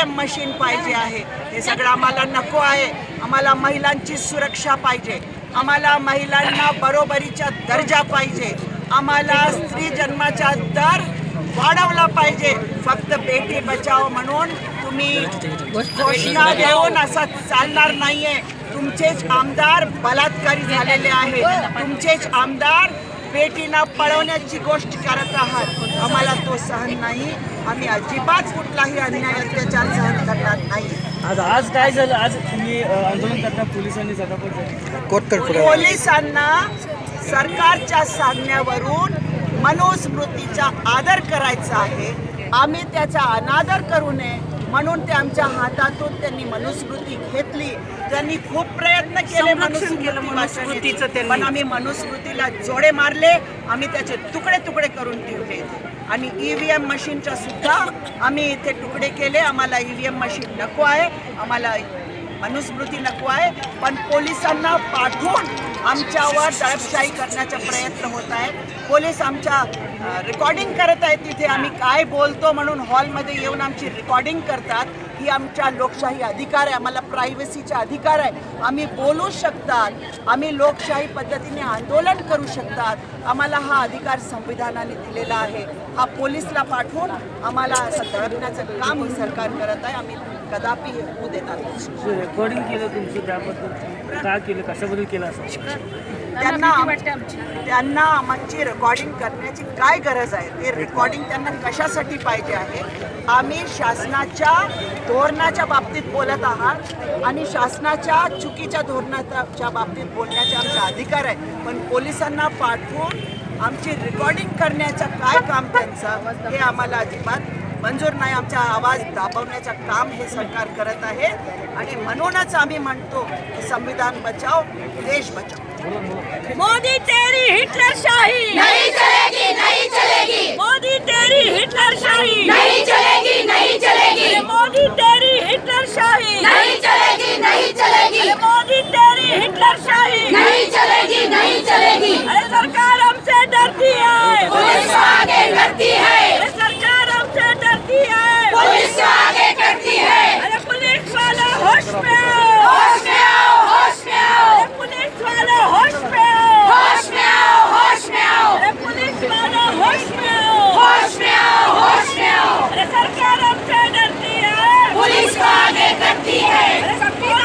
M machine पाहिजे आहे. हे सगळं आम्हाला नको आहे. आम्हाला महिलांची सुरक्षा पाहिजे. आम्हाला महिलांना बरोबरीचा दर्जा पाहिजे. आम्हाला स्त्री जन्माचा दर वाढवला पाहिजे. फक्त बेटी बचाव म्हणून तुम्ही घोषणा देऊन असं चालणार नाहीये. तुमचेच आमदार बलात्कारी झालेले आहेत. तुमचेच आमदार बेटीना पळवण्याची गोष्ट करत आहात. आम्हाला तो सहन नाही. आम्ही अजिबात कुठलाही अन्याय अत्याचार सहन करणार नाही. आज आज काय झालं? आज तुम्ही आंदोलन करता पोलिसांनी पोलिसांना सरकारच्या सांगण्यावरून मनुस्मृतीचा आदर करायचा आहे. आम्ही त्याचा अनादर करू नये. म्हणून ते आमच्या हातातून त्यांनी मनुस्मृती घेतली. त्यांनी खूप प्रयत्न केले मनुस्मृती वाचवण्याचे. पण आम्ही मनुस्मृतीला जोडे मारले आम्ही त्याचे तुकडे तुकडे करून ठेवले. आणि ईव्हीएम मशीनच्या सुद्धा आम्ही इथे तुकडे केले. आम्हाला ईव्हीएम मशीन नको आहे आम्हाला मनुस्मृती नको आहे. पण पोलिसांना पाठवून आमच्यावर दडपशाही करण्याचा प्रयत्न होत आहे पोलीस आमच्या रेकॉर्डिंग करत आहेत तिथे. आम्ही काय बोलतो म्हणून हॉलमध्ये येऊन आमची रेकॉर्डिंग करतात. ही आमच्या लोकशाही अधिकार आहे. आम्हाला प्रायव्हसीचा अधिकार आहे. आम्ही बोलू शकतात. आम्ही लोकशाही पद्धतीने आंदोलन करू शकतात. आम्हाला हा अधिकार संविधानाने दिलेला आहे. हा पोलीसला पाठवून आम्हाला असं दडपण्याचं काम सरकार करत आहे. आम्ही कदापि हे होऊ देणार रेकॉर्डिंग केलं तुमचं त्याबद्दल का केलं कशाबद्दल केलं असं? त्यांना त्यांना आमची. रेकॉर्डिंग करण्याची काय गरज आहे? ते रेकॉर्डिंग त्यांना कशासाठी पाहिजे आहे? आम्ही शासनाच्या धोरणाच्या बाबतीत बोलत आहात आणि शासनाच्या चुकीच्या धोरणाच्या बाबतीत बोलण्याचे आमचा अधिकार आहे पण पोलिसांना पाठवून आमची रेकॉर्डिंग करण्याचं काय काम त्यांचं हे आम्हाला अजिबात मंजूर नाही आमचा आवाज दाबवण्याचं काम हे सरकार करत आहे. आणि म्हणूनच आम्ही म्हणतो की संविधान बचाव देश बचाव. मोदी तेरी हिटलर शाही. नहीं चलेगी नहीं चलेगी। मोदी तेरी हिटलर शाही. नहीं चलेगी नहीं चलेगी। मोदी तेरी हिटलर शाही. नहीं चलेगी नहीं चलेगी। मोदी तेरी हिटलर शाही. नहीं चलेगी नहीं चलेगी। अरे सरकार Yeah.